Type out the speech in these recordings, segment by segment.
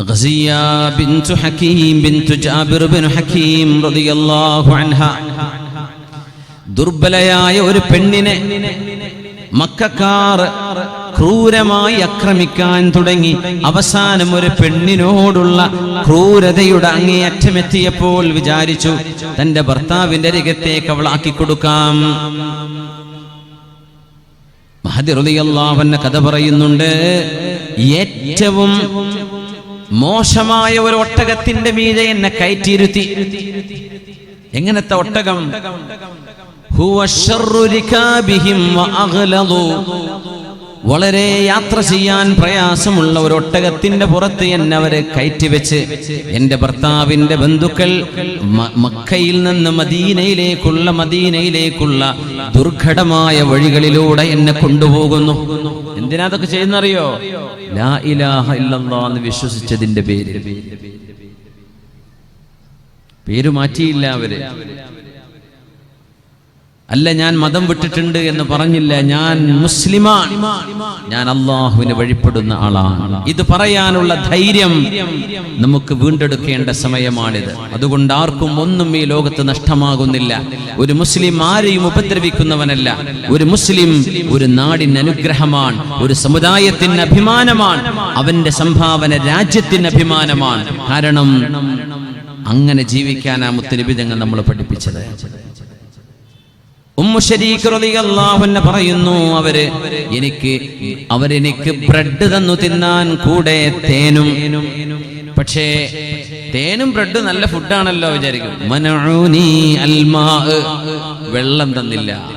ഗസിയ حكيم بنت جابر ജാബിർ حكيم رضي റളിയല്ലാഹു അൻഹ. ദുർബലയായ ഒരു പെണ്ണിനെ മക്കാർ ക്രൂരമായി ആക്രമിക്കാൻ തുടങ്ങി. അവസാനം ഒരു പെണ്ണിനോടുള്ള ക്രൂരതയുടെ അങ്ങേയറ്റമെത്തിയപ്പോൾ വിചാരിച്ചു തന്റെ ഭർത്താവിന്റെ രംഗത്തേക്ക് അവളാക്കി കൊടുക്കാം. മഹദിറുദിയല്ലാവന്റെ കഥ പറയുന്നുണ്ട് ഏറ്റവും മോശമായ ഒരു ഒട്ടകത്തിന്റെ മീതെ എന്നെ കയറ്റിയിരുത്തി. എങ്ങനത്തെ ഒട്ടകം. വളരെ യാത്ര ചെയ്യാൻ പ്രയാസമുള്ള ഒരു ഒട്ടകത്തിന്റെ പുറത്ത് എന്നെ അവരെ കയറ്റിവെച്ച്. എന്റെ ഭർത്താവിന്റെ ബന്ധുക്കൾ മക്കയിൽ നിന്ന് മദീനയിലേക്കുള്ള മദീനയിലേക്കുള്ള ദുർഘടമായ വഴികളിലൂടെ എന്നെ കൊണ്ടുപോകുന്നു. എന്തിനാ അതൊക്കെ ചെയ്യുന്നറിയോ? ലാ ഇലാഹ വിശ്വസിച്ചതിന്റെ പേര് പേര് മാറ്റിയില്ല അവർ. അല്ല ഞാൻ മതം വിട്ടിട്ടുണ്ട് എന്ന് പറഞ്ഞില്ല. ഞാൻ മുസ്ലിമാണ്. ഞാൻ അള്ളാഹുവിന് വഴിപ്പെടുന്ന ആളാണ്. ഇത് പറയാനുള്ള ധൈര്യം നമുക്ക് വീണ്ടെടുക്കേണ്ട സമയമാണിത്. അതുകൊണ്ട് ആർക്കും ഒന്നും ഈ ലോകത്ത് നഷ്ടമാകുന്നില്ല. ഒരു മുസ്ലിം ആരെയും ഉപദ്രവിക്കുന്നവനല്ല. ഒരു മുസ്ലിം ഒരു നാടിന് അനുഗ്രഹമാണ്. ഒരു സമുദായത്തിന് അഭിമാനമാണ്. അവന്റെ സംഭാവന രാജ്യത്തിന് അഭിമാനമാണ്. കാരണം അങ്ങനെ ജീവിക്കാനാ മുത്തലിബിതങ്ങൾ നമ്മൾ പഠിപ്പിച്ചത്. പറയുന്നു അവർ എനിക്ക് അവരെനിക്ക് ബ്രെഡ് തന്നു തിന്നാൻ കൂടെ തേനും. പക്ഷേ തേനും ബ്രെഡ് നല്ല ഫുഡാണല്ലോ വിചാരിക്കും. വെള്ളം തന്നില്ല.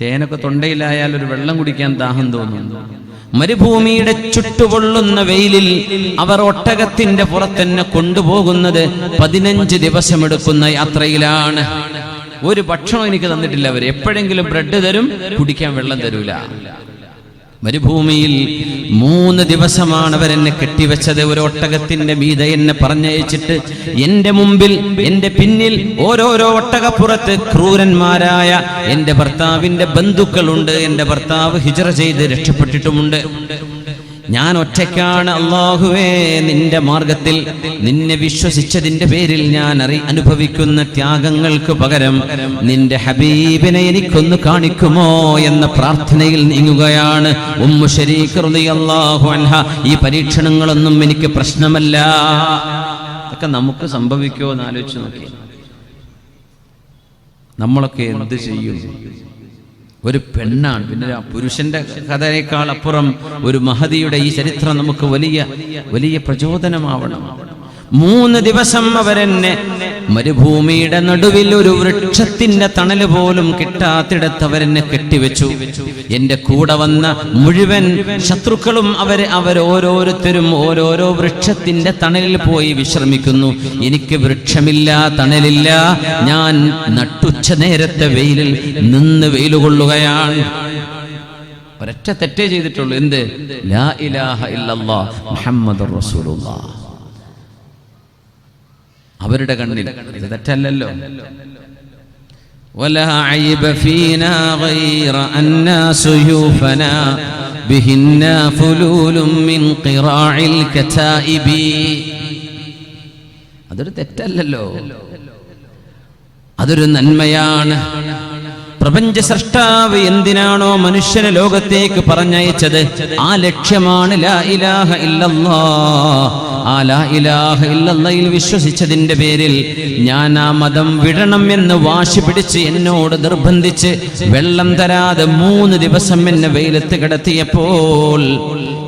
തേനൊക്കെ തൊണ്ടയിലായാൽ ഒരു വെള്ളം കുടിക്കാൻ ദാഹം തോന്നുന്നു മരുഭൂമിയുടെ ചുട്ടുപൊള്ളുന്ന വെയിലിൽ അവർ ഒട്ടകത്തിന്റെ പുറത്തന്നെ കൊണ്ടുപോകുന്നത് പതിനഞ്ച് ദിവസമെടുക്കുന്ന യാത്രയിലാണ്. ഒരു ഭക്ഷണം എനിക്ക് തന്നിട്ടില്ല അവർ എപ്പോഴെങ്കിലും ബ്രെഡ് തരും കുടിക്കാൻ വെള്ളം തരൂല. മരുഭൂമിയിൽ മൂന്ന് ദിവസമാണ് അവരെന്നെ കെട്ടിവെച്ചത്. ഒരു ഒട്ടകത്തിന്റെ മീത എന്നെ പറഞ്ഞയച്ചിട്ട് എന്റെ മുമ്പിൽ എന്റെ പിന്നിൽ ഓരോരോ ഒട്ടകപ്പുറത്ത് ക്രൂരന്മാരായ എന്റെ ഭർത്താവിന്റെ ബന്ധുക്കളുണ്ട്. എന്റെ ഭർത്താവ് ഹിജറ ചെയ്ത് രക്ഷപ്പെട്ടിട്ടുമുണ്ട്. ഞാൻ ഒറ്റയ്ക്കാണ് അള്ളാഹുവേ നിന്റെ മാർഗത്തിൽ നിന്നെ വിശ്വസിച്ചതിന്റെ പേരിൽ ഞാൻ അറി അനുഭവിക്കുന്ന ത്യാഗങ്ങൾക്ക് പകരം നിന്റെ ഹബീബിനെ എനിക്കൊന്ന് കാണിക്കുമോ എന്ന പ്രാർത്ഥനയിൽ നീങ്ങുകയാണ്. ഉമ്മു അൻഹ ഈ പരീക്ഷണങ്ങളൊന്നും എനിക്ക് പ്രശ്നമല്ല. അതൊക്കെ നമുക്ക് സംഭവിക്കുമോ എന്ന് ആലോചിച്ച് നോക്കി നമ്മളൊക്കെ എന്ത് ചെയ്യും? ഒരു പെണ്ണാണ്. പിന്നെ പുരുഷന്റെ കഥയേക്കാൾ അപ്പുറം ഒരു മഹതിയുടെ ഈ ചരിത്രം നമുക്ക് വലിയ വലിയ പ്രചോദനമാവണം. മൂന്ന് ദിവസം അവരെന്നെ മരുഭൂമിയുടെ നടുവിൽ ഒരു വൃക്ഷത്തിന്റെ തണൽ പോലും കിട്ടാത്തിടത്ത് അവരെന്നെ കെട്ടിവെച്ചു. എന്റെ കൂടെ വന്ന മുഴുവൻ ശത്രുക്കളും അവർ അവരോരോരുത്തരും ഓരോരോ വൃക്ഷത്തിന്റെ തണലിൽ പോയി വിശ്രമിക്കുന്നു. എനിക്ക് വൃക്ഷമില്ല തണലില്ല. ഞാൻ നട്ടുച്ച നേരത്തെ വെയിലിൽ നിന്ന് വെയിൽ കൊള്ളുകയാണ് ഒരൊറ്റ തെറ്റേ ചെയ്തിട്ടുള്ളൂ. എന്ത്? ലാ ഇലാഹ ഇല്ലല്ലാ മുഹമ്മദ് റസൂലുള്ളാഹ് അവരുടെ കണ്ണിൽ ഇത് തെറ്റല്ലല്ലോ ولا عيب فينا غير أن سيوفنا بهن فلول من قراع الكتائب അതൊരു തെറ്റല്ലല്ലോ അതൊരു നന്മയാണ് പ്രപഞ്ച സൃഷ്ടാവ് എന്തിനാണോ മനുഷ്യനെ ലോകത്തേക്ക് പറഞ്ഞയച്ചത്? ആ ലക്ഷ്യമാണ് ലാ ഇലാഹ ആ ലാ ഇലാഹ വിശ്വസിച്ചതിന്റെ പേരിൽ ഞാൻ ആ മതം വിടണം എന്ന് വാശി പിടിച്ച് എന്നോട് നിർബന്ധിച്ച് വെള്ളം തരാതെ മൂന്ന് ദിവസം എന്നെ വെയിലത്ത് കിടത്തിയപ്പോൾ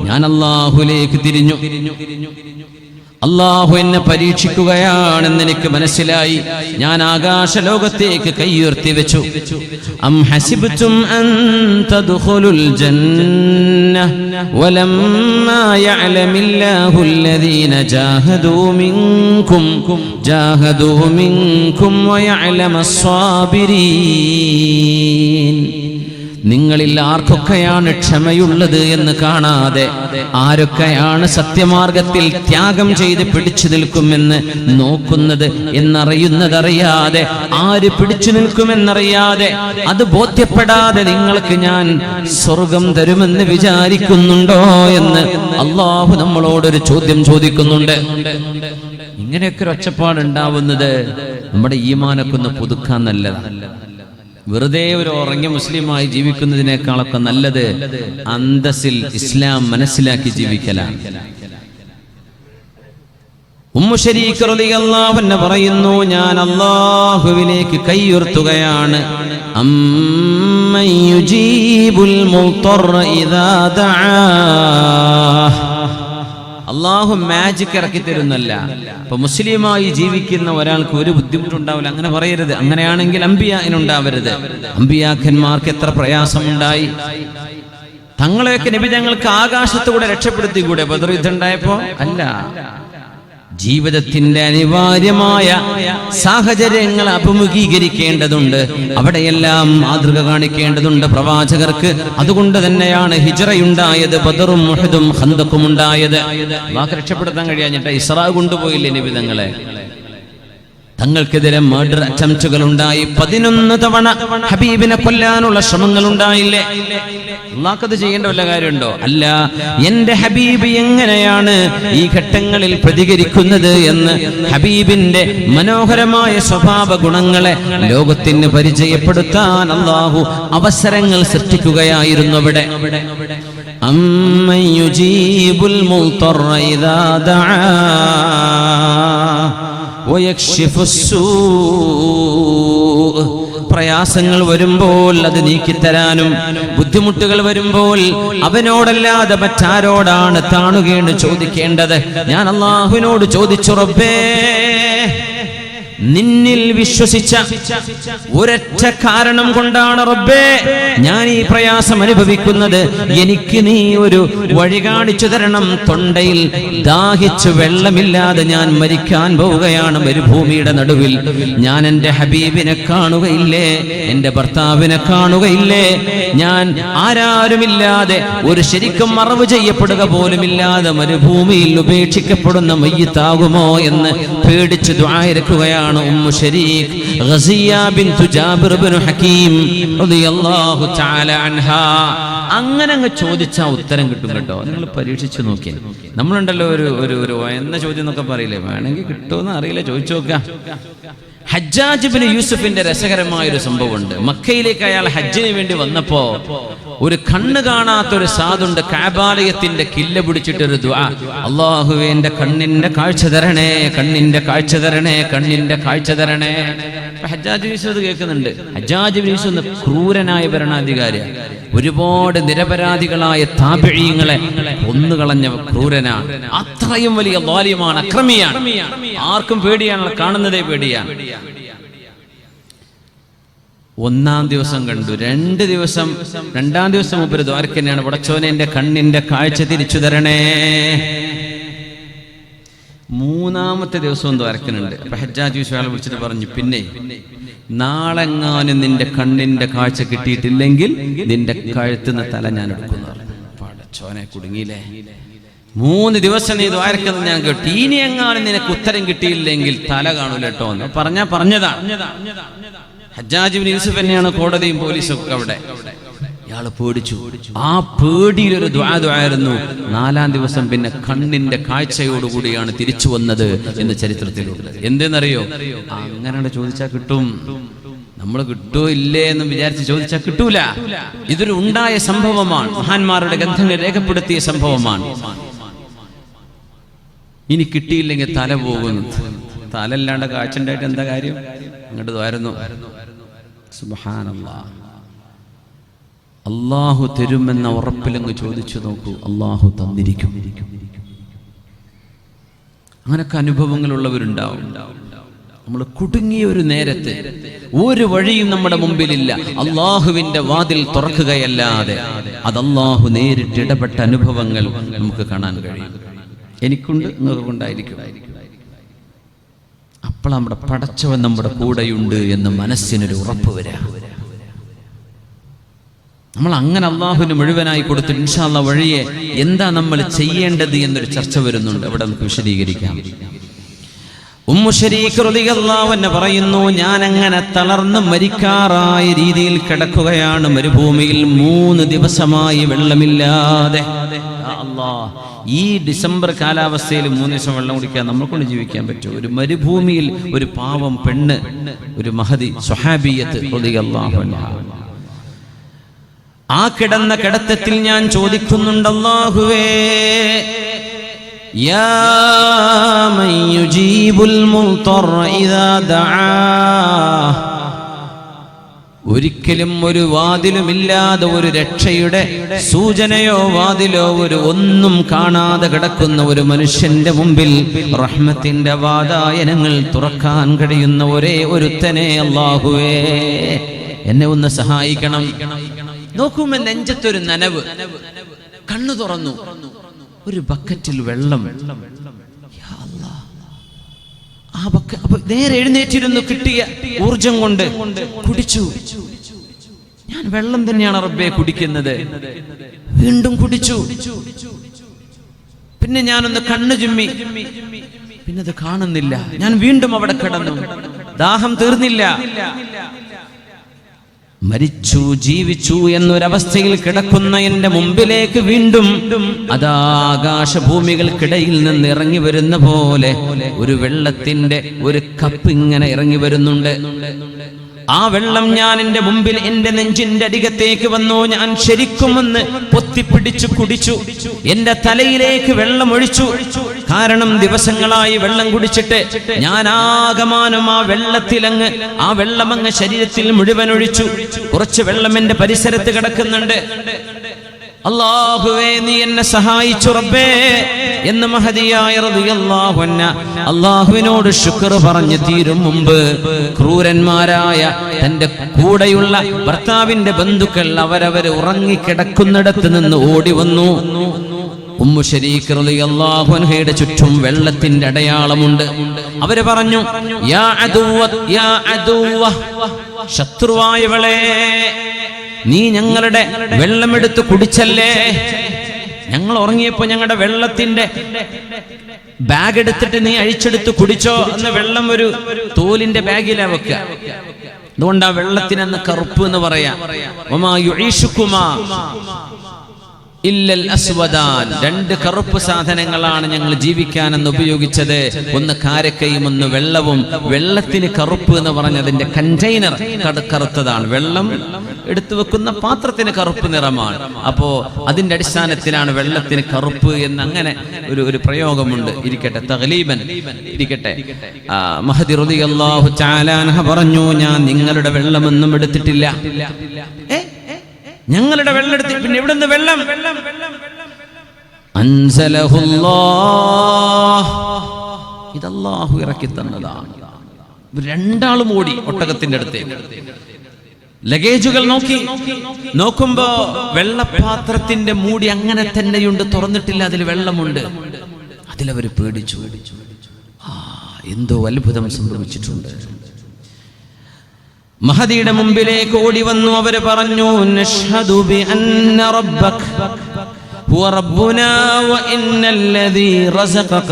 ഞാൻ അള്ളാഹുലേക്ക് തിരിഞ്ഞു. അള്ളാഹു എന്നെ പരീക്ഷിക്കുകയാണെന്ന് എനിക്ക് മനസ്സിലായി. ഞാൻ ആകാശ ലോകത്തേക്ക് കൈയുർത്തി വെച്ചു. അം ഹസിബും അൻ തദ്ഖുലുൽ ജന്ന ജാഹദൂ ജാഹദൂ നിങ്ങളിൽ ആർക്കൊക്കെയാണ് ക്ഷമയുള്ളത് എന്ന് കാണാതെ ആരൊക്കെയാണ് സത്യമാർഗത്തിൽ ത്യാഗം ചെയ്ത് പിടിച്ചു നിൽക്കുമെന്ന് നോക്കുന്നത് എന്നറിയുന്നതറിയാതെ ആര് പിടിച്ചു നിൽക്കുമെന്നറിയാതെ അത് ബോധ്യപ്പെടാതെ നിങ്ങൾക്ക് ഞാൻ സ്വർഗം തരുമെന്ന് വിചാരിക്കുന്നുണ്ടോ എന്ന് അള്ളാഹു നമ്മളോടൊരു ചോദ്യം ചോദിക്കുന്നുണ്ട്. ഇങ്ങനെയൊക്കെ ഒരു ഒച്ചപ്പാട് ഉണ്ടാവുന്നത് നമ്മുടെ ഈമാനൊക്കെ ഒന്ന് പുതുക്കാൻ നല്ലതാണ്. വെറുതെ ഒരു ഉറങ്ങിയ മുസ്ലിമായി ജീവിക്കുന്നതിനേക്കാളൊക്കെ നല്ലത് അന്തസ്സിൽ ഇസ്ലാം മനസ്സിലാക്കി ജീവിക്കലാണ്. പറയുന്നു ഞാൻ അള്ളാഹുവിലേക്ക് കൈയുർത്തുകയാണ് അമ്മൻ അള്ളാഹു മാജിക് ഇറക്കി തരുന്നല്ല. അപ്പൊ മുസ്ലിമായി ജീവിക്കുന്ന ഒരാൾക്ക് ഒരു ബുദ്ധിമുട്ടുണ്ടാവില്ല. അങ്ങനെ പറയരുത്. അങ്ങനെയാണെങ്കിൽ അമ്പിയാനുണ്ടാവരുത് അമ്പിയാക്കന്മാർക്ക് എത്ര പ്രയാസമുണ്ടായി. തങ്ങളെയൊക്കെ നബി ഞങ്ങൾക്ക് ആകാശത്തുകൂടെ രക്ഷപ്പെടുത്തി കൂടെ ബദർ യുദ്ധം ഉണ്ടായപ്പോ? അല്ല. ജീവിതത്തിന്റെ അനിവാര്യമായ സാഹചര്യങ്ങൾ അഭിമുഖീകരിക്കേണ്ടതുണ്ട്. അവിടെയെല്ലാം മാതൃക കാണിക്കേണ്ടതുണ്ട് പ്രവാചകർക്ക്. അതുകൊണ്ട് തന്നെയാണ് ഹിജറയുണ്ടായത് ബദറും മുഹദും ഹന്തക്കും ഉണ്ടായത് വാക്ക് രക്ഷപ്പെടുത്താൻ കഴിയാഞ്ഞിട്ട് ഇസ്രാ കൊണ്ടുപോയില്ലേ നിബിതങ്ങളെ? തങ്ങൾക്കെതിരെ മർഡർ അറ്റംപ്റ്റുകൾ ഉണ്ടായി പതിനൊന്ന് തവണ ഹബീബിനെ കൊല്ലാനുള്ള ശ്രമങ്ങൾ ഉണ്ടായില്ലേ അള്ളാഹ്ക്കത് ചെയ്യേണ്ട വല്ല കാര്യമുണ്ടോ? അല്ല എന്റെ ഹബീബ് എങ്ങനെയാണ് ഈ ഘട്ടങ്ങളിൽ പ്രതികരിക്കുന്നത് എന്ന് ഹബീബിന്റെ മനോഹരമായ സ്വഭാവ ഗുണങ്ങളെ ലോകത്തിന് പരിചയപ്പെടുത്താൻ അള്ളാഹു അവസരങ്ങൾ സൃഷ്ടിക്കുകയായിരുന്നു അവിടെ. അമ്മയുജീബുൽ മുൽത്തറ ഇദാ ദആ പ്രയാസങ്ങൾ വരുമ്പോൾ അത് നീക്കിത്തരാനും ബുദ്ധിമുട്ടുകൾ വരുമ്പോൾ അവനോടല്ലാതെ മറ്റാരോടാണ് താണുകേണ് ചോദിക്കേണ്ടത്? ഞാൻ അള്ളാഹുവിനോട് ചോദിച്ചു റബ്ബേ നിന്നിൽ വിശ്വസിച്ച ഒരൊറ്റ കാരണം കൊണ്ടാണ് റബ്ബേ ഞാൻ ഈ പ്രയാസം അനുഭവിക്കുന്നത്. എനിക്ക് നീ ഒരു വഴി കാണിച്ചു തരണം. തൊണ്ടയിൽ ദാഹിച്ച് വെള്ളമില്ലാതെ ഞാൻ മരിക്കാൻ പോവുകയാണ് മരുഭൂമിയുടെ നടുവിൽ. ഞാൻ എന്റെ ഹബീബിനെ കാണുകയില്ലേ? എന്റെ ഭർത്താവിനെ കാണുകയില്ലേ? ഞാൻ ആരാരുമില്ലാതെ ഒരു ശരിക്കും മറവ് ചെയ്യപ്പെടുക പോലുമില്ലാതെ മരുഭൂമിയിൽ ഉപേക്ഷിക്കപ്പെടുന്ന മയ്യത്താകുമോ എന്ന് പേടിച്ച് ദ്വായിരിക്കുകയാണ് ഉമ്മു ശരീഖ്. ഗസിയ ബിൻതു ജാബിർ ഇബ്നു ഹകീം റളിയല്ലാഹു തആല അൻഹാ. അങ്ങനെ അങ്ങ് ചോദിച്ചാൽ ഉത്തരം കിട്ടും കേട്ടോ. നിങ്ങൾ പരീക്ഷിച്ചു നോക്കി നമ്മളുണ്ടല്ലോ ഒരു ഒരു ഒരു എന്ന ചോദ്യം എന്നൊക്കെ പറയില്ലേ? വേണമെങ്കിൽ കിട്ടുമെന്ന് അറിയില്ല. ചോദിച്ചു നോക്കാം. ഹജ്ജാജ് ബിൻ യൂസുഫിന്റെ രസകരമായ ഒരു സംഭവമുണ്ട്. മക്കയിലേക്ക് അയാൾ ഹജ്ജിന് വേണ്ടി വന്നപ്പോ ഒരു കണ്ണ് കാണാത്ത ഒരു സാധുണ്ട്. കാബാലയത്തിന്റെ കില്ല പിടിച്ചിട്ടൊരു ദ്വാ അള്ളാഹുവേ എന്റെ കണ്ണിന്റെ കാഴ്ച തരണേ കണ്ണിന്റെ കാഴ്ച തരണേ കണ്ണിന്റെ കാഴ്ച തരണേ. ഹജാജ് ഹജ്ജാജ് യൂസുഫ് അത് കേൾക്കുന്നുണ്ട്. ഹജ്ജാജ് യൂസുഫ് എന്ന ക്രൂരനായ ഭരണാധികാരി ഒരുപാട് നിരപരാധികളായ താപിഴീങ്ങളെ കൊന്നുകളഞ്ഞ ക്രൂരനാണ് അത്രയും വലിയ വാല്യമാണ് അക്രമിയാണ്. ആർക്കും പേടിയാണ് കാണുന്നതേ പേടിയാണ്. ഒന്നാം ദിവസം കണ്ടു. രണ്ട് ദിവസം രണ്ടാം ദിവസം മുമ്പ് ദ്വാരക്കന്നെയാണ്. പടച്ചോനെ എന്റെ കണ്ണിന്റെ കാഴ്ച തിരിച്ചു തരണേ. മൂന്നാമത്തെ ദിവസവും ദ്വാരക്കനുണ്ട് ഹജ്ജാജ് വിശ്വാസം വിളിച്ചിട്ട് പറഞ്ഞു പിന്നെ നാളെങ്ങാനും നിന്റെ കണ്ണിന്റെ കാഴ്ച കിട്ടിയിട്ടില്ലെങ്കിൽ നിന്റെ കഴുത്തുന്ന തല ഞാൻ എടുക്കുന്നു പടച്ചോനെ കുടുങ്ങിയില്ലേ? മൂന്ന് ദിവസം നീ ദ്വാരക്കെന്ന് ഞാൻ കേട്ടു. ഇനി എങ്ങാനും നിനക്ക് ഉത്തരം കിട്ടിയില്ലെങ്കിൽ തല കാണൂല കേട്ടോ എന്ന് പറഞ്ഞാ പറഞ്ഞതാ. ഹജ്ജാജ് യൂസഫ് തന്നെയാണ് കോടതിയും പോലീസും ഒക്കെ അവിടെ. ഇയാൾ പേടിച്ചു. ആ പേടിയിലൊരു ദ്വാദ്വായിരുന്നു നാലാം ദിവസം പിന്നെ കണ്ണിന്റെ കാഴ്ചയോടുകൂടിയാണ് തിരിച്ചു വന്നത് എന്ന് ചരിത്രത്തിലുണ്ട്. എന്തെന്നറിയോ? അങ്ങനെ ചോദിച്ചാൽ കിട്ടും. നമ്മൾ കിട്ടോ ഇല്ലേ എന്ന് വിചാരിച്ച് ചോദിച്ചാൽ കിട്ടൂല. ഇതൊരു ഉണ്ടായ സംഭവമാണ്. മഹാന്മാരുടെ ഗന്ധങ്ങൾ രേഖപ്പെടുത്തിയ സംഭവമാണ്. ഇനി കിട്ടിയില്ലെങ്കിൽ തല പോകുന്നു. തല കാച്ചണ്ടായിട്ട് എന്താ കാര്യം? അങ്ങോട്ട് വരുന്നു. അള്ളാഹു തരുമെന്ന ഉറപ്പിലങ്ങ് ചോദിച്ചു നോക്കൂ. അള്ളാഹു തന്നിരിക്കും. അങ്ങനൊക്കെ അനുഭവങ്ങളുള്ളവരുണ്ടാവും. നമ്മൾ കുടുങ്ങിയ ഒരു നേരത്തെ ഒരു വഴിയും നമ്മുടെ മുമ്പിലില്ല. അള്ളാഹുവിന്റെ വാതിൽ തുറക്കുകയല്ലാതെ അത് അള്ളാഹു നേരിട്ട് ഇടപെട്ട അനുഭവങ്ങൾ നമുക്ക് കാണാൻ കഴിയും. എനിക്കുണ്ട് നിങ്ങൾക്കുണ്ടായിരിക്കും. അപ്പോൾ നമ്മുടെ പടച്ചവൻ നമ്മുടെ കൂടെയുണ്ട് എന്ന് മനസ്സിനൊരു ഉറപ്പ് വരാ. നമ്മൾ അങ്ങനെ അള്ളാഹുവിന് മുഴുവനായി കൊടുത്ത് ഇൻഷാല്ല വഴിയെ എന്താ നമ്മൾ ചെയ്യേണ്ടത് എന്നൊരു ചർച്ച വരുന്നുണ്ട്. അവിടെ നമുക്ക് വിശദീകരിക്കാം. ഉമ്മു ശരീഖ് റളിയല്ലാഹു അൻഹ പറയുന്നു ഞാൻ അങ്ങനെ തളർന്ന് മരിക്കാറായ രീതിയിൽ കിടക്കുകയാണ് മരുഭൂമിയിൽ. മൂന്ന് ദിവസമായി വെള്ളമില്ലാതെ യാ അല്ലാഹ്, ഈ ഡിസംബർ കാലാവസ്ഥയിൽ മൂന്ന് ദിവസം വെള്ളം കുടിക്കാൻ നമ്മളെ കൊണ്ട് ജീവിക്കാൻ പറ്റും ഒരു മരുഭൂമിയിൽ ഒരു പാവം പെണ്ണ് ഒരു മഹതി സ്വഹാബിയത്ത് റളിയല്ലാഹു അൻഹ ആ കിടന്ന കിടത്തത്തിൽ ഞാൻ ചോദിക്കുന്നുണ്ട് അല്ലാഹുവേ يا من يجيب المضطر إذا دعاه ഒരിക്കലും ഒരു വാതിലുമില്ലാതെ ഒരു രക്ഷയുടെ സൂചനയോ വാതിലോ ഒരു ഒന്നും കാണാതെ കിടക്കുന്ന ഒരു മനുഷ്യന്റെ മുമ്പിൽ റഹ്മത്തിന്റെ വാതായനങ്ങൾ തുറക്കാൻ കഴിയുന്ന ഒരേ ഒരുത്തനെ അള്ളാഹുവേ എന്നെ ഒന്ന് സഹായിക്കണം. നോക്കുമ്പോ നെഞ്ചത്തൊരു നനവ്. കണ്ണു തുറന്നു. ഒരു ബക്കറ്റിൽ വെള്ളം. ആ നേരെ എഴുന്നേറ്റിരുന്നു കിട്ടിയ ഊർജം കൊണ്ട് കുടിച്ചു. ഞാൻ വെള്ളം തന്നെയാണ് റബ്ബെ കുടിക്കുന്നത്. വീണ്ടും കുടിച്ചു. പിന്നെ ഞാനൊന്ന് കണ്ണു ചുമ്മി. പിന്നെ അത് കാണുന്നില്ല. ഞാൻ വീണ്ടും അവിടെ കിടന്നു. ദാഹം തീർന്നില്ല. മരിച്ചു ജീവിച്ചു എന്നൊരവസ്ഥയിൽ കിടക്കുന്ന എന്റെ മുമ്പിലേക്ക് വീണ്ടും അതാ ആകാശഭൂമികൾക്കിടയിൽ നിന്ന് ഇറങ്ങി വരുന്ന പോലെ ഒരു വെള്ളത്തിന്റെ ഒരു കപ്പ് ഇങ്ങനെ ഇറങ്ങി വരുന്നുണ്ട്. ആ വെള്ളം ഞാൻ എന്റെ മുമ്പിൽ എന്റെ നെഞ്ചിന്റെ അരികത്തേക്ക് വന്നു. ഞാൻ ശരിക്കും ഒന്ന് പൊത്തിപ്പിടിച്ചു കുടിച്ചു. എന്റെ തലയിലേക്ക് വെള്ളം ഒഴിച്ചു. കാരണം ദിവസങ്ങളായി വെള്ളം കുടിച്ചിട്ട് ഞാൻ ആകമാനം ആ വെള്ളത്തിലങ്ങ് ആ വെള്ളം അങ്ങ് ശരീരത്തിൽ മുഴുവൻ ഒഴിച്ചു. കുറച്ച് വെള്ളം എന്റെ പരിസരത്ത് കിടക്കുന്നുണ്ട്. അള്ളാഹുവേ നീ എന്നെ സഹായിച്ചു റബ്ബേ എന്ന് മഹതിയായ റളിയല്ലാഹു അൻഹ അള്ളാഹുവിനോട് ശുക്ർ പറഞ്ഞു തീരും മുമ്പ് ക്രൂരന്മാരായ തന്റെ കൂടെയുള്ള ഭർത്താവിന്റെ ബന്ധുക്കൾ അവരവർ ഉറങ്ങിക്കിടക്കുന്നിടത്ത് നിന്ന് ഓടി വന്നു. ഉമ്മു ശരീഖ് റളിയല്ലാഹു അൻഹയുടെ ചുറ്റും വെള്ളത്തിന്റെ അടയാളമുണ്ട്. അവർ പറഞ്ഞു യാ അദുവ യാ അദുവ ശത്രുവായവളെ നീ ഞങ്ങളുടെ വെള്ളമെടുത്ത് കുടിച്ചല്ലേ? ഞങ്ങൾ ഉറങ്ങിയപ്പോ ഞങ്ങളുടെ വെള്ളത്തിന്റെ ബാഗ് എടുത്തിട്ട് നീ അഴിച്ചെടുത്ത് കുടിച്ചോ എന്ന് വെള്ളം ഒരു തോലിന്റെ ബാഗിലാ വെക്കുക അതുകൊണ്ട് വെള്ളത്തിനെന്ന് കറുപ്പ് എന്ന് പറയാം. ഇല്ലൽ അസ്വദാൻ. രണ്ട് കറുപ്പ് സാധനങ്ങളാണ് ഞങ്ങൾ ജീവിക്കാനെന്ന് ഉപയോഗിച്ചത്. ഒന്ന് കാരക്കയും ഒന്ന് വെള്ളവും. വെള്ളത്തിന് കറുപ്പ് എന്ന് പറഞ്ഞതിന്റെ കണ്ടെയ്നർ കറുത്തതാണ് വെള്ളം എടുത്തു വെക്കുന്ന പാത്രത്തിന് കറുപ്പ് നിറമാണ്. അപ്പോ അതിന്റെ അടിസ്ഥാനത്തിലാണ് വെള്ളത്തിന് കറുപ്പ് എന്ന് അങ്ങനെ ഒരു ഒരു പ്രയോഗമുണ്ട്. ഇരിക്കട്ടെ തഹലീബൻ ഇരിക്കട്ടെ. മഹദി തആല അൻഹ പറഞ്ഞു ഞാൻ നിങ്ങളുടെ വെള്ളമൊന്നും എടുത്തിട്ടില്ല. ഏ? ഞങ്ങളുടെ വെള്ളം എടുത്ത് പിന്നെ ഇവിടുന്ന് വെള്ളം. അൻസലഹുല്ലാഹ്. ഇത് ഇറക്കി തന്നതാണ്. രണ്ടാളും ഓടി ഒട്ടകത്തിന്റെ അടുത്തേക്ക് ലഗേജുകൾ നോക്കി. നോക്കുമ്പോ വെള്ളപാത്രത്തിന്റെ മൂടി അങ്ങനെ തന്നെയുണ്ട്. തുറന്നിട്ടില്ല അതിൽ വെള്ളമുണ്ട്. അതിലവർ പേടിച്ചു. ആ എന്തോ അത്ഭുതം സംഭവിച്ചിട്ടുണ്ട്. മഹദിയുടെ മുമ്പിലേക്ക് ഓടി വന്നു അവര് പറഞ്ഞു നഷ്ഹദു ബി അന്ന റബ്ബക هو ربنا وإن الذي رزقك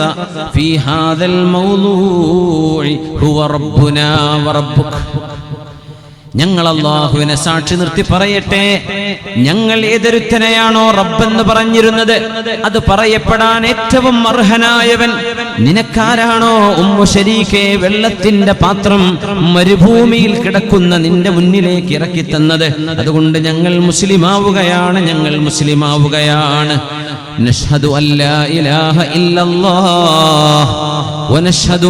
في هذا الموضوع هو ربنا وربك ഞങ്ങൾ അള്ളാഹുവിനെ സാക്ഷി നിർത്തി പറയട്ടെ. ഞങ്ങൾ ഏതൊരുത്തനെയാണോ റബ്ബെന്ന് പറഞ്ഞിരുന്നത്? അത് പറയപ്പെടാൻ ഏറ്റവും അർഹനായവൻ നിനക്കാരാണോ? ഉമ്മു ശരീക്കെ വെള്ളത്തിന്റെ പാത്രം മരുഭൂമിയിൽ കിടക്കുന്ന നിന്റെ മുന്നിലേക്ക് ഇറക്കി തന്നത് അതുകൊണ്ട് ഞങ്ങൾ മുസ്ലിമാവുകയാണ് ഞങ്ങൾ മുസ്ലിമാവുകയാണ്. നഷ്ഹദു അല്ലാ ഇലാഹ ഇല്ലല്ലാഹ്. വനഷ്ഹദു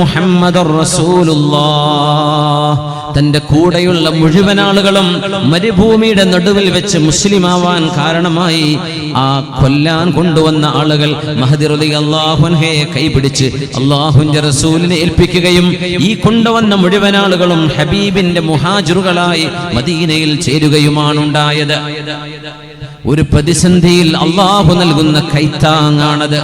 محمد رسول الله തന്റെ കൂടെയുള്ള മുഴുവൻ ആളുകളും മരുഭൂമിയുടെ നടുവിൽ വെച്ച് മുസ്ലിമാവാൻ കാരണമായി ആ കൊല്ലാൻ കൊണ്ടുവന്ന ആളുകൾ മഹദിറുദി അള്ളാഹുൻഹയെ കൈപിടിച്ച് അള്ളാഹുന്റെ റസൂലിനെ ഏൽപ്പിക്കുകയും ഈ കൊണ്ടുവന്ന മുഴുവൻ ആളുകളും ഹബീബിന്റെ മുഹാജുറുകളായി മദീനയിൽ ചേരുകയുമാണുണ്ടായത്. ഒരു പ്രതിസന്ധിയിൽ അള്ളാഹു നൽകുന്ന കൈത്താങ്ങാണത്.